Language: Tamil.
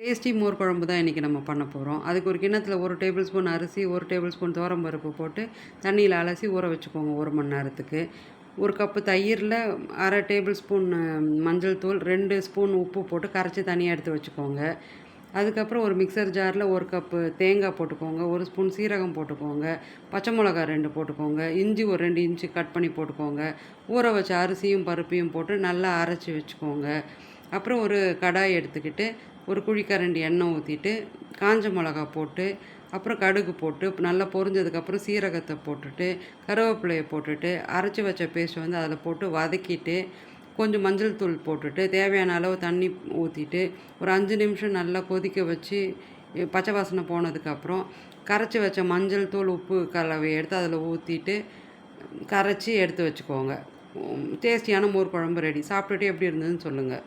டேஸ்டி மோர் குழம்பு தான் இன்றைக்கி நம்ம பண்ண போகிறோம் அதுக்கு ஒரு கிண்ணத்தில் ஒரு டேபிள் ஸ்பூன் அரிசி ஒரு டேபிள் ஸ்பூன் பருப்பு போட்டு தண்ணியில் அலசி ஊற வச்சுக்கோங்க ஒரு மணி நேரத்துக்கு. ஒரு கப்பு தயிரில் அரை டேபிள் ஸ்பூன் மஞ்சள் தூள் ரெண்டு ஸ்பூன் உப்பு போட்டு கரைச்சி தனியாக எடுத்து வச்சுக்கோங்க. அதுக்கப்புறம் ஒரு மிக்சர் ஜாரில் ஒரு கப்பு தேங்காய் போட்டுக்கோங்க ஒரு ஸ்பூன் சீரகம் போட்டுக்கோங்க பச்சை மிளகா ரெண்டு போட்டுக்கோங்க இஞ்சி ஒரு ரெண்டு இன்ச்சு கட் பண்ணி போட்டுக்கோங்க ஊற வச்ச அரிசியும் பருப்பையும் போட்டு நல்லா அரைச்சி வச்சுக்கோங்க. அப்புறம் ஒரு கடாய் எடுத்துக்கிட்டு ஒரு குழிக்கரண்டி எண்ணெய் ஊற்றிட்டு காஞ்ச மிளகா போட்டு அப்புறம் கடுகு போட்டு நல்லா பொரிஞ்சதுக்கப்புறம் சீரகத்தை போட்டுட்டு கருவேப்பிலையை போட்டுட்டு அரைச்சி வச்ச பேஸ்ட் வந்து அதில் போட்டு வதக்கிட்டு கொஞ்சம் மஞ்சள் தூள் போட்டுட்டு தேவையான அளவு தண்ணி ஊற்றிட்டு ஒரு அஞ்சு நிமிஷம் நல்லா கொதிக்க வச்சு பச்சை வாசனை போனதுக்கப்புறம் கரைச்சி வச்ச மஞ்சள் தூள் உப்பு கலவை எடுத்து அதில் ஊற்றிட்டு கரைச்சி எடுத்து வச்சுக்கோங்க. டேஸ்டியான மோர் குழம்பு ரெடி சாப்பிட்டுட்டு எப்படி இருந்ததுன்னு சொல்லுங்கள்